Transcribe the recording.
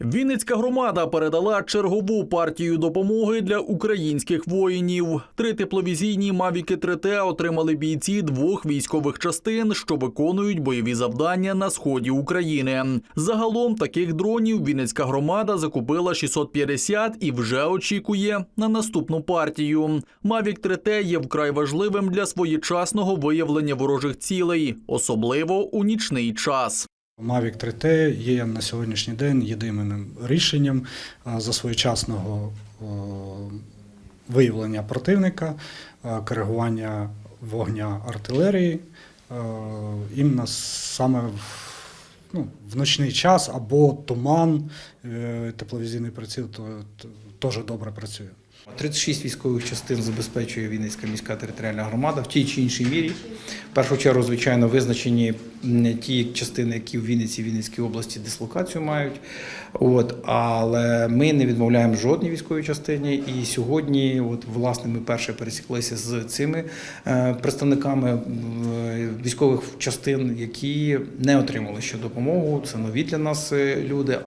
Вінницька громада передала чергову партію допомоги для українських воїнів. Три тепловізійні мавіки 3Т отримали бійці двох військових частин, що виконують бойові завдання на сході України. Загалом таких дронів Вінницька громада закупила 650 і вже очікує на наступну партію. Мавік 3Т є вкрай важливим для своєчасного виявлення ворожих цілей, особливо у нічний час. Mavic 3T є на сьогоднішній день єдиним рішенням за своєчасного виявлення противника, коригування вогня артилерії, іменно саме в, ну, в ночний час або туман, е, тепловізійний приціл теж добре працює. 36 військових частин забезпечує Вінницька міська територіальна громада в тій чи іншій мірі. В першу чергу, звичайно, визначені ті частини, які в Вінниці, Вінницькій області дислокацію мають. От, але ми не відмовляємо жодній військовій частині. І сьогодні, от, власне, ми перше пересіклися з цими е, представниками військових частин, які не отримали ще допомогу. Це нові для нас е, люди.